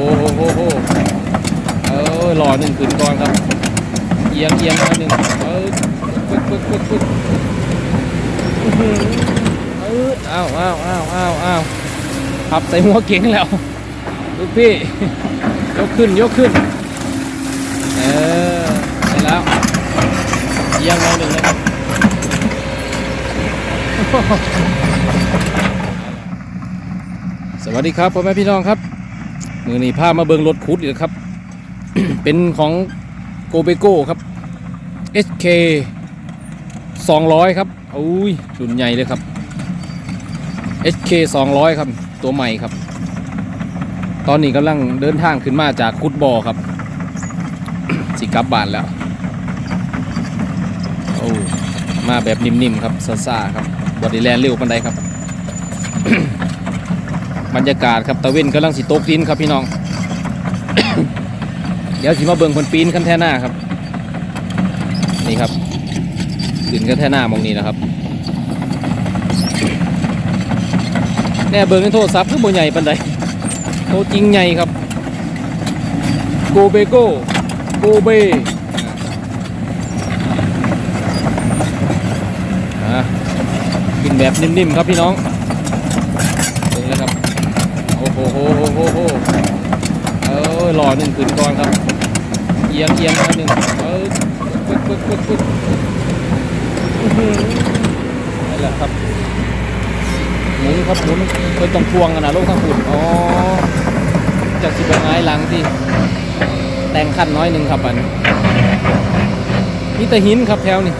โหโหโหเออหล่อหนึ่งขึ้นก่อนครับเอียงเอียงมาหนึ่งเออปึ๊กปึ๊กปึ๊กปึ๊กอื้อหือเอออ้าวอ้าวอ้าวอ้าวอ้าวพับใส่หัวเก่งแล้วลูกพี่ยกขึ้นยกขึ้นเออได้แล้วเอียงมาหนึ่งนะครับสวัสดีครับพ่อแม่พี่น้องครับ มือนี้พามาเบิงรถคุดอีกแล้วครับ เป็นของโกเบโก้ครับ SK 200 ครับอุ้ยรุ่นใหญ่เลยครับ SK 200 ครับ ตัวใหม่ครับ ตอนนี้กำลังเดินทางขึ้นมาจากคุดบอครับ สิกับบานแล้วโอ้มาแบบนิ่มๆครับซ่าครับบอดี้แลนเร็วปันไดครับ บรรยากาศครับตะเวนกำลังสิตกดินครับพี่น้อง เดี๋ยวสิมาเบิ่งคนปีนคันแท่หน้าครับ นี่ครับขึ้นคันแท่หน้ามองนี้นะครับแน่เบิ่งในโทรศัพท์คือบ่ใหญ่ปันใดโตจริงใหญ่ครับ โกเบโกโกเบอะกินแบบนิ่มๆครับพี่น้องเบิ่งเลยครับ โอ้โหโหโหโหโหเออหล่อหนึ่งขึ้นก่อนครับ เอียงเอียงมาหนึ่งเออปึ๊กปึ๊กปึ๊กปึ๊กอื้อหือนั่นแหละครับหมุนครับหมุนไม่ต้องพวงกันนะลูกทั้งหุ่นอ๋อจากสิบไม้หลังที่แต่งขั้นน้อยหนึ่งครับอันนี่แต่หินครับแถวนี่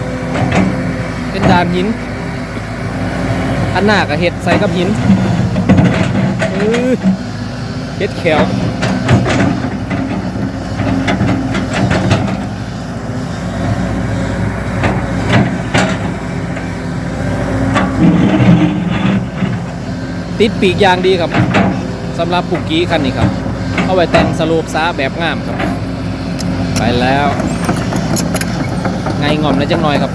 เป็นดานหินอันหน้ากับเห็ดใส่กับหิน เฮ็ดแขวติดปีกยางดีครับสำหรับปุกกี้คันนี้ครับ เอาไว้แต่งสโลปซ้าแบบงามครับ ไปแล้ว ไงงอมนะจังหน่อยครับ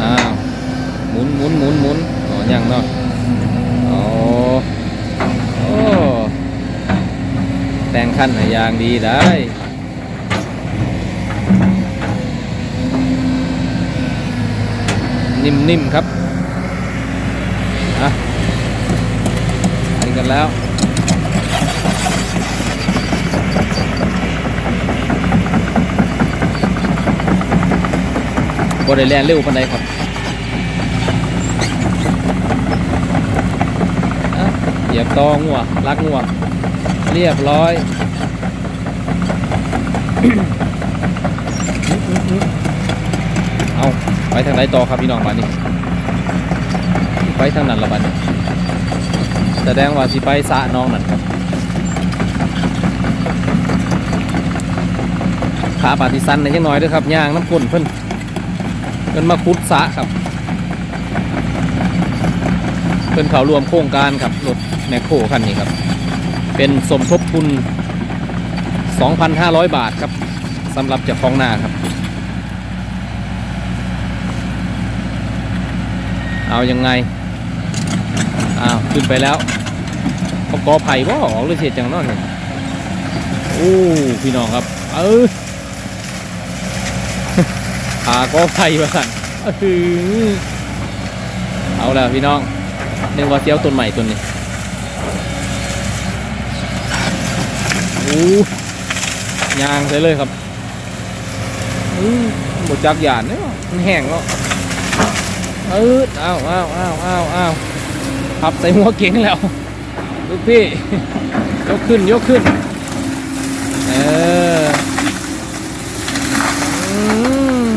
อ้าวหมุนหมุนหมุนหมุนอ๋อยังเนาะ โอ้โอ้แต่ง ขั้นให้ยางดีได้นิ่มๆครับอะไปกันแล้ว บริแลนเร็วปันใดครับอะเหยียบตองัวลักงัว เรียบร้อย เอาไปทางไหนต่อครับพี่น้องบ้านนี้ ไปทางนั้นละบ้านนี้แสดงว่าสิไปสะน้องนั่นครับขาปาติสันในยังน้อยด้วยครับย่างน้ำก้นเพิ่นเพิ่นมาคุดสะครับเป็นเขารวมโครงการครับรถแมคโครคันนี้ครับ เป็นสมทบทุน 2,500 บาทครับสำหรับเจ้าของนาครับ เอายังไงอ้าวขึ้นไปแล้วเขากอไผ่บ่ออกหรือเสียจังนอนเนี่ยโอ้พี่น้องครับ เออหากอไผ่มาสั่นอื้ออเอาแล้วพี่น้องนึกว่าเสี้ยวต้นใหม่ต้นนี้โอ้ ยางใส่เลยครับหมดจักรยานเนี่ยมันแห้งแล้วเอออ้าวอ้าวอ้าวอ้าวอ้าวพับใส่หัวเก่งแล้วลูกพี่ ยกขึ้น ยกขึ้น เอออืม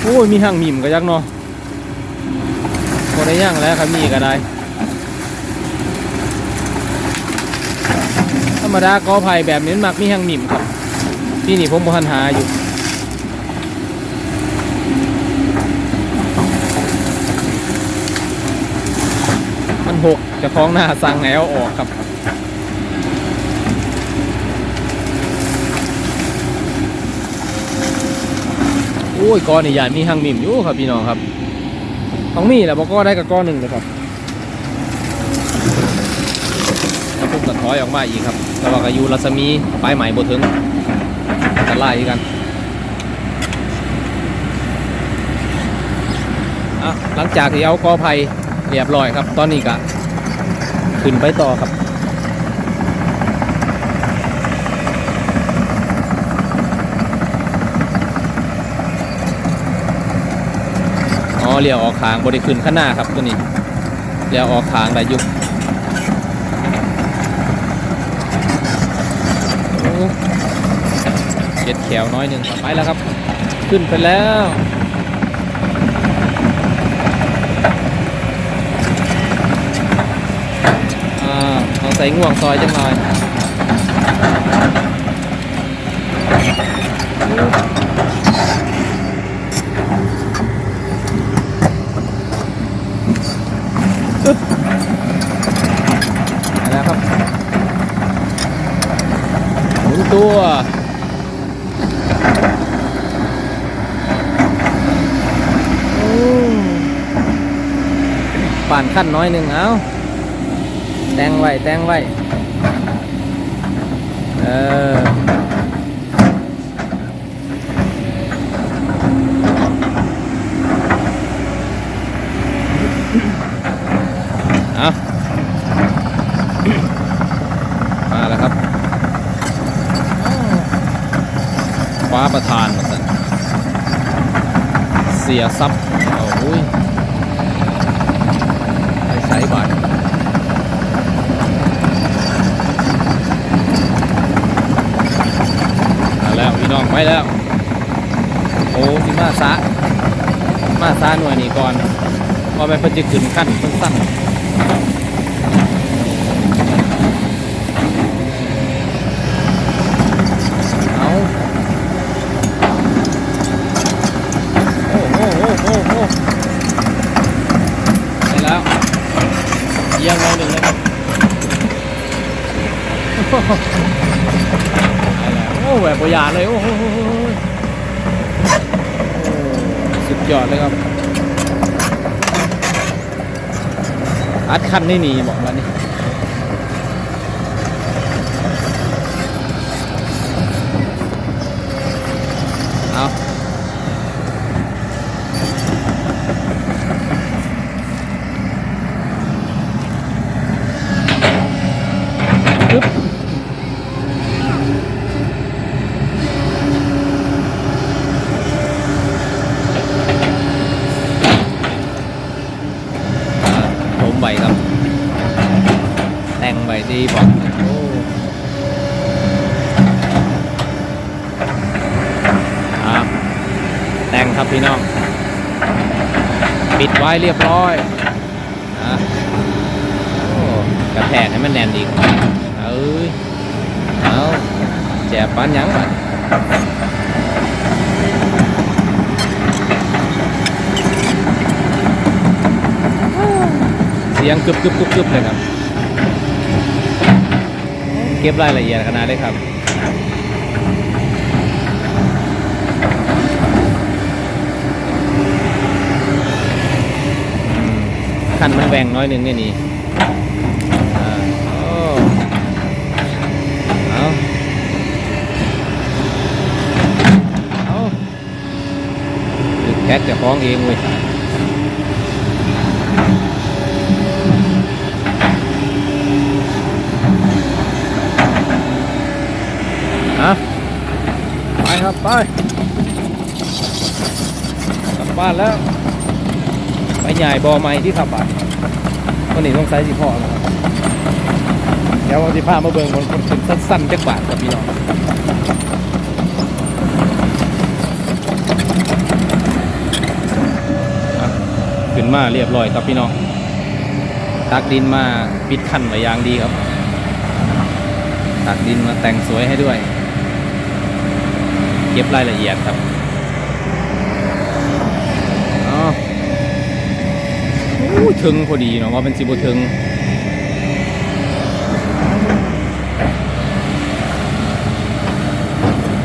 โอ้ย มีห่างมิมก็ยักเนาะพอได้ย่างแล้วครับมีก็ได้ ธรรมดากอไผ่แบบนี้มักมีห้งหมิ่มครับที่นี่ผมบหันหาอยู่มันหกจะคล้องหน้าสั่งแนวออกครับโอ้ยกอนี่ใหญ่มีห้งหมิ่มอยู่ครับพี่น้องครับต้องมีแหละบอกก็ได้กับก้อนหนึ่งเลยครับถอยออกมาอีกครับ แต่ว่าก็อยู่รัศมีปลายไหม่บ่ถึงอันตรายกันอะหลังจากที่เอากอไผ่เรียบร้อยครับ ตอนนี้ก็ขึ้นไปต่อครับอ๋อเลี้ยวออกขางบริขึ้นข้างหน้าครับตัวนี้เลี้ยวออกขางได้ยุบ เจ็ดแขวน้อยหนึ่งไปแล้วครับ ขึ้นไปแล้วอ่าใส่ง่วงซอยจังหน่อยไปแล้วครับหมุนตัว ป่านขั้นน้อยหนึ่งเอาแตงไว้แตงไว้ เออเอามาแล้วครับฟ้าประธานมาสั่นเสียทรัพย์โอ้ย บาทมาแล้วพี่น้องไปแล้ว โอ้ที่มาซะมาซาหน่วยนี้ก่อนพอไปเพิ่นจะขึ้นขั้นสั้นๆเอาโอ้โอ้โอ้โอ้โอ้ไปแล้ว เยี่ยงเราหนึ่งเลยครับ โอ้แบบประหยัดเลย โอ้โหสุดยอดเลยครับ อัดคันนี่หนีบอกแล้วนี่ เอาปึ๊บอ่าผม ใบครับ แต่งใบดีบอกโอ้อ่าแต่งครับพี่น้อง ปิดไว้เรียบร้อยนะกระแทกให้มันแน่นอีกเอ้ยเอาแจบปานยังบัด สียงกึบกึบกึบกึบเลยครับ เก็บรายละเอียดขนาดได้ครับคันมันแหว่งน้อยหนึ่งเนี่ยนี่อ่าโอ้าเอาแคทจะฟ้องเองเว้ยฮะไปครับ ไป กลับบ้านแล้ว ไปใหญ่บอไม้ที่ขับบัตรวันนี้ต้องใช้สิพ่อนะครับเดี๋ยววันที่พามาเบิ่งคนคนขึ้นสั้นๆจักบาทกับพี่น้องขึ้นมาเรียบร้อยครับพี่น้อง ตักดินมาปิดขั้นไว้อย่างดีครับ ตักดินมาแต่งสวยให้ด้วย เก็บรายละเอียดครับอู้ถึงพอดีเนาะว่าเป็นสิบถึง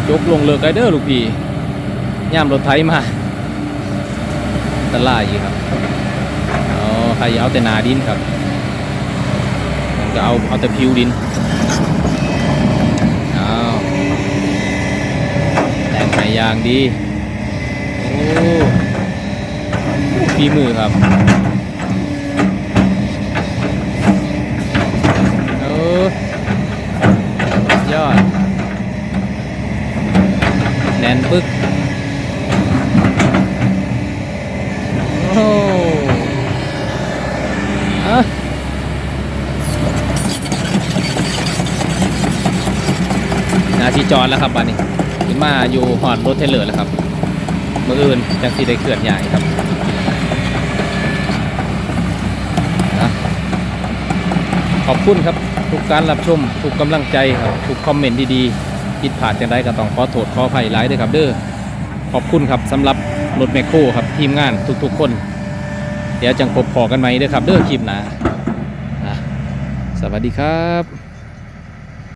ยกลงเลิกไกเดอร์ลูกพี่ย่ามรถไถมาตะล่ายอีกครับอ๋อใครเอาแต่นาดินครับก็เอาเอาแต่ผิวดิน อย่างดีโอ้ฝีมือครับเออยอด แน่นปึ๊กโอ้อะนาทีจอดแล้วครับบันนี้ มาอยู่หอดรถเทเลอร์แล้วครับเมื่ออื่นจังสีได้เคลื่อนย้ายครับขอบคุณครับ ทุกการรับชม ทุกกำลังใจครับทุกคอมเมนต์ดีๆผิดพลาดจังไดก็ต้องขอโทษขออภัยหลายด้วยครับเด้อขอบคุณครับสำหรับรถแมคโครครับทีมงานทุกๆคน เดี๋ยวจังพบพอกันไหมเด้อครับ เด้อคลิปหนะสวัสดีครับ